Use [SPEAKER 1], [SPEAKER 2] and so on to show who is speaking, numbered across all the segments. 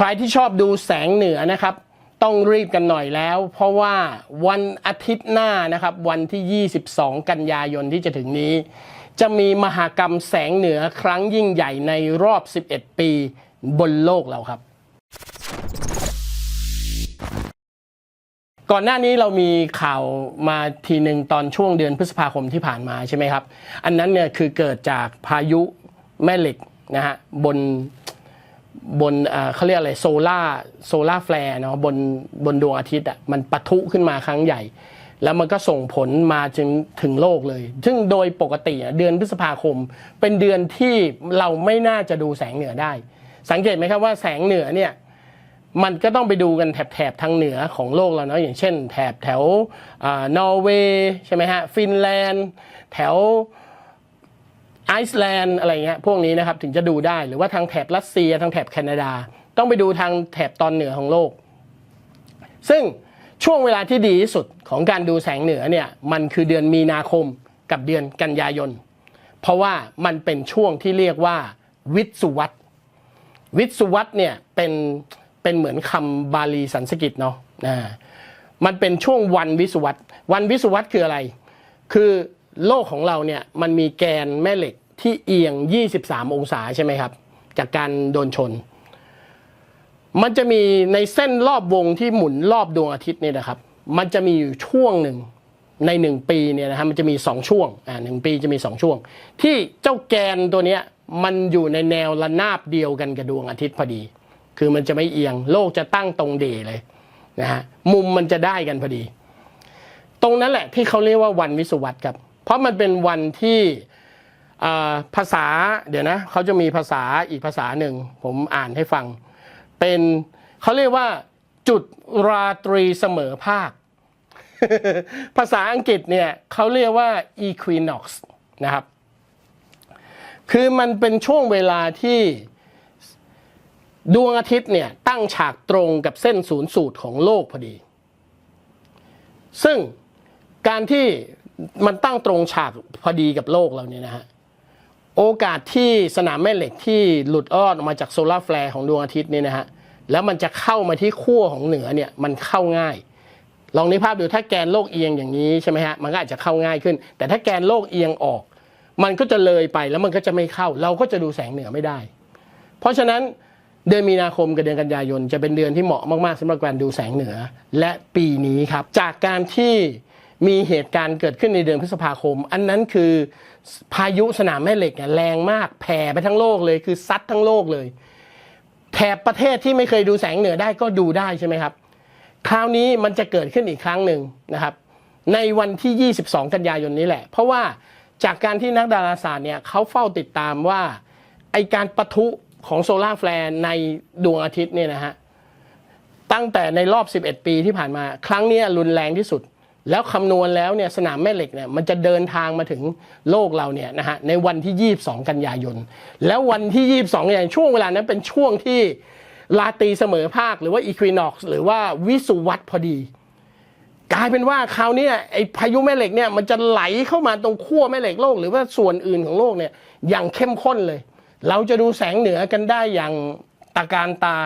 [SPEAKER 1] ใครที่ชอบดูแสงเหนือนะครับ ต้องรีบกันหน่อยแล้ว เพราะว่าวันอาทิตย์หน้านะครับ วันที่ 22 กันยายนที่จะถึงนี้ จะมีมหากรรมแสงเหนือครั้งยิ่งใหญ่ในรอบ 11 ปีบนโลกเราครับ ก่อนหน้านี้เรามีข่าวมาทีหนึ่งตอนช่วงเดือนพฤษภาคมที่ผ่านมาใช่ไหมครับ อันนั้นเนี่ยคือเกิดจากพายุแม่เหล็กนะฮะบน บนเขาเรียกอะไรโซล่าโซล่าแฟร์เนาะบนบนดวงอาทิตย์อะมันปะทุขึ้นมาครั้งใหญ่ แล้วมันก็ส่งผลมาจนถึงโลกเลย ซึ่งโดยปกติอะเดือนพฤษภาคม เป็นเดือนที่เราไม่น่าจะดูแสงเหนือได้ สังเกตไหมครับว่าแสงเหนือเนี่ยมันก็ต้องไปดูกันแถบๆทางเหนือของโลกเราเนาะอย่างเช่น แถบแถวนอร์เวย์ใช่ไหมฮะฟินแลนด์ แถว ไอซ์แลนด์อะไรเงี้ยพวกนี้นะครับถึงจะดูได้หรือว่าทางแถบรัสเซียทางแถบแคนาดา ต้องไปดูทางแถบตอนเหนือของโลก ซึ่งช่วงเวลาที่ดีที่สุดของการดูแสงเหนือเนี่ยมันคือเดือนมีนาคมกับเดือนกันยายน เพราะว่ามันเป็นช่วงที่เรียกว่า วิสุวัตวิศวัตเนี่ยเป็นเป็นเหมือนคำบาลีสันสกฤตเนาะอ่ามันเป็นช่วงวันวิศวัตวันวิศวัตคืออะไร คือ โลกของเราเนี่ยมันมีแกนแม่เหล็กที่เอียง 23 องศาใช่ไหมครับ จากการโดนชน มันจะมีในเส้นรอบวงที่หมุนรอบดวงอาทิตย์เนี่ยนะครับ มันจะมีอยู่ช่วงหนึ่งในหนึ่งปีเนี่ยนะฮะมันจะมีสองช่วงอ่าหนึ่งปีจะมีสองช่วง ที่เจ้าแกนตัวเนี้ยมันอยู่ในแนวระนาบเดียวกันกับดวงอาทิตย์พอดี คือมันจะไม่เอียงโลกจะตั้งตรงเดเลยนะฮะมุมมันจะได้กันพอดี ตรงนั้นแหละที่เขาเรียกว่าวันวิสุวัตครับ เพราะมันเป็นวันที่ภาษาเดี๋ยวนะเขาจะมีภาษาอีกภาษาหนึ่ง ผมอ่านให้ฟัง เป็นเขาเรียกว่าจุดราตรีเสมอภาค ภาษาอังกฤษเนี่ยเขาเรียกว่า equinox นะครับ คือมันเป็นช่วงเวลาที่ดวงอาทิตย์เนี่ยตั้งฉากตรงกับเส้นศูนย์สูตรของโลกพอดี ซึ่งการที่ มันตั้งตรงฉากพอดีกับโลกเราเนี่ยนะฮะโอกาสที่สนามแม่เหล็กที่หลุดออดออกมาจากโซลาร์แฟลร์ของดวงอาทิตย์เนี่ยนะฮะแล้วมันจะเข้ามาที่ขั้วของเหนือเนี่ยมันเข้าง่าย ลองนึกภาพดูถ้าแกนโลกเอียงอย่างนี้ใช่ไหมฮะมันก็อาจจะเข้าง่ายขึ้น แต่ถ้าแกนโลกเอียงออก มันก็จะเลยไปแล้วมันก็จะไม่เข้า เราก็จะดูแสงเหนือไม่ได้ เพราะฉะนั้นเดือนมีนาคมกับเดือนกันยายนจะเป็นเดือนที่เหมาะมากๆสำหรับการดูแสงเหนือ และปีนี้ครับ จากการที่ มีเหตุการณ์เกิดขึ้นในเดือนพฤษภาคม อันนั้นคือพายุสนามแม่เหล็กเนี่ยแรงมากแผ่ไปทั้งโลกเลยคือซัดทั้งโลกเลยแถบประเทศที่ไม่เคยดูแสงเหนือได้ก็ดูได้ใช่ไหมครับ คราวนี้มันจะเกิดขึ้นอีกครั้งหนึ่งนะครับ ในวันที่ 22 กันยายนนี้แหละ เพราะว่าจากการที่นักดาราศาสตร์เนี่ยเขาเฝ้าติดตามว่าไอการปะทุของโซลาร์แฟร์ในดวงอาทิตย์เนี่ยนะฮะตั้งแต่ในรอบ 11 ปีที่ผ่านมา ครั้งนี้รุนแรงที่สุด แล้วคำนวณแล้วเนี่ยสนามแม่เหล็กเนี่ยมันจะเดินทางมาถึงโลกเราเนี่ยนะฮะในวันที่ 22 กันยายน แล้ววันที่ 22 กันยายนช่วงเวลานั้นเป็นช่วงที่ราตรีเสมอภาคหรือว่าอีควินอกซ์หรือว่าวิสุวัตพอดี กลายเป็นว่าคราวนี้ไอ้พายุแม่เหล็กเนี่ยมันจะไหลเข้ามาตรงขั้วแม่เหล็กโลก หรือว่าส่วนอื่นของโลกเนี่ยอย่างเข้มข้นเลย เราจะดูแสงเหนือกันได้อย่างตาการตา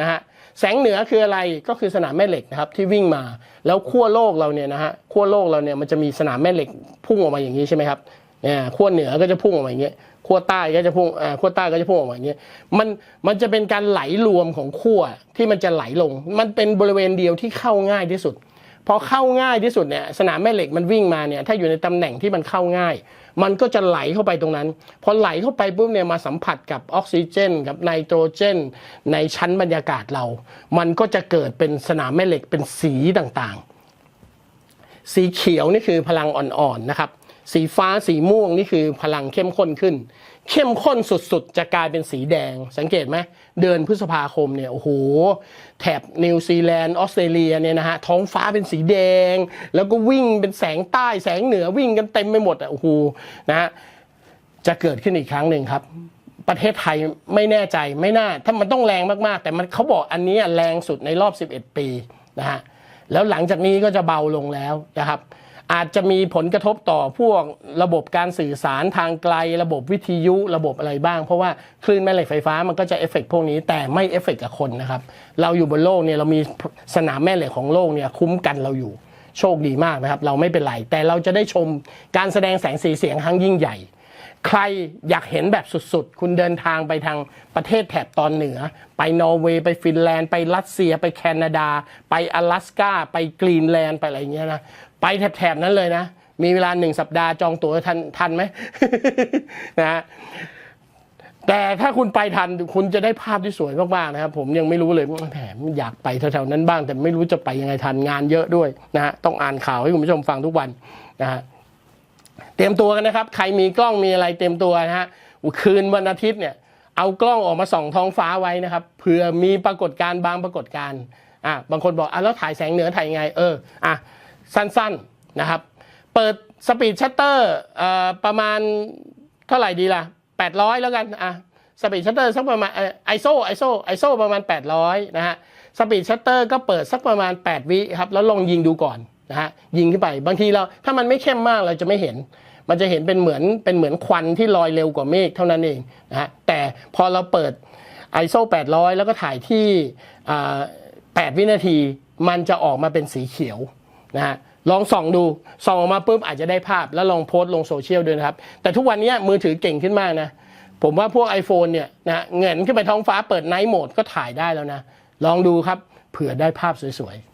[SPEAKER 1] นะฮะแสงเหนือคืออะไรก็คือสนามแม่เหล็กนะครับที่วิ่งมาแล้วขั้วโลกเราเนี่ยนะฮะขั้วโลกเราเนี่ยมันจะมีสนามแม่เหล็กพุ่งออกมาอย่างนี้ใช่ไหมครับเนี่ยขั้วเหนือก็จะพุ่งออกมาอย่างเงี้ยขั้วใต้ก็จะพุ่งอ่าขั้วใต้ก็จะพุ่งออกมาอย่างเงี้ยมันมันจะเป็นการไหลรวมของขั้วที่มันจะไหลลง มันเป็นบริเวณเดียวที่เข้าง่ายที่สุด พอเข้าง่ายที่สุดเนี่ยสนามแม่เหล็กมันวิ่งมาเนี่ยถ้าอยู่ในตำแหน่งที่มันเข้าง่าย มันก็จะไหลเข้าไปตรงนั้น พอไหลเข้าไปปุ๊บเนี่ยมาสัมผัสกับออกซิเจน กับไนโตรเจน ในชั้นบรรยากาศเรา มันก็จะเกิดเป็นสนามแม่เหล็กเป็นสีต่างๆ สีเขียวนี่คือพลังอ่อนๆนะครับสีฟ้าสีม่วงนี่คือพลังเข้มข้นขึ้น เข้มข้นสุดๆ จะกลายเป็นสีแดง สังเกตไหมเดือนพฤษภาคมเนี่ยโอ้โหแถบนิวซีแลนด์ออสเตรเลียเนี่ยนะฮะท้องฟ้าเป็นสีแดง แล้วก็วิ่งเป็นแสงใต้แสงเหนือวิ่งกันเต็มไปหมดอะโอ้โหนะฮะจะเกิดขึ้นอีกครั้งหนึ่งครับประเทศไทยไม่แน่ใจไม่น่า ถ้ามันต้องแรงมากๆ แต่มันเขาบอกอันนี้แรงสุดในรอบ 11 ปีนะฮะแล้วหลังจากนี้ก็จะเบาลงแล้วนะครับ อาจจะมีผลกระทบต่อพวกระบบการสื่อสารทางไกล ระบบวิทยุระบบอะไรบ้าง เพราะว่าคลื่นแม่เหล็กไฟฟ้ามันก็จะเอฟเฟกต์พวกนี้แต่ไม่เอฟเฟกต์กับคนนะครับ เราอยู่บนโลกเนี่ยเรามีสนามแม่เหล็กของโลกเนี่ยคุ้มกันเราอยู่โชคดีมากนะครับ เราไม่เป็นไรแต่เราจะได้ชมการแสดงแสงสีเสียงครั้งยิ่งใหญ่ ใครอยากเห็นแบบสุดๆ คุณเดินทางไปทางประเทศแถบตอนเหนือ ไปนอร์เวย์ไปฟินแลนด์ ไปรัสเซีย ไปแคนาดา ไป阿拉สกาไปกรีนแลนด์ ไปอะไรเงี้ยนะ ไปแถบๆนั้นเลยนะ มีเวลาหนึ่งสัปดาห์จองตั๋วทันทันไหมนะฮะแต่ถ้าคุณไปทันคุณจะได้ภาพที่สวยมากๆนะครับ ผมยังไม่รู้เลยแหมอยากไปแถวๆนั้นบ้าง แต่ไม่รู้จะไปยังไงทันงานเยอะด้วยนะฮะต้องอ่านข่าวให้คุณผู้ชมฟังทุกวันนะฮะ เตรียมตัวกันนะครับ ใครมีกล้องมีอะไรเตรียมตัวนะฮะคืนวันอาทิตย์เนี่ย เอากล้องออกมาส่องท้องฟ้าไว้นะครับเผื่อมีปรากฏการณ์บางปรากฏการณ์อะบางคนบอกอะแล้วถ่ายแสงเหนือถ่ายยังไงเอออะสั้นๆนะครับ เปิดสปีดชัตเตอร์เอ่อประมาณเท่าไหร่ดีล่ะ 800 แล้วกันอะสปีดชัตเตอร์สักประมาณไอโซไอโซไอโซประมาณ 800 นะฮะสปีดชัตเตอร์ก็เปิดสักประมาณ 8 วิครับ แล้วลองยิงดูก่อน นะฮะยิงขึ้นไปบางทีเราถ้ามันไม่เข้มมากเราจะไม่เห็น มันจะเห็นเป็นเหมือนเป็นเหมือนควันที่ลอยเร็วกว่าเมฆเท่านั้นเองนะฮะแต่พอเราเปิด ISO 800 แล้วก็ถ่ายที่ 8 วินาที มันจะออกมาเป็นสีเขียวนะฮะลองส่องดูส่องออกมาปุ๊บอาจจะได้ภาพ แล้วลองโพสต์ลงโซเชียลด้วยนะครับ แต่ทุกวันนี้มือถือเก่งขึ้นมากนะ ผมว่าพวก iPhone เนี่ยนะเงินขึ้นไปท้องฟ้าเปิดไนท์โหมดก็ถ่ายได้แล้วนะ ลองดูครับเผื่อได้ภาพสวยๆ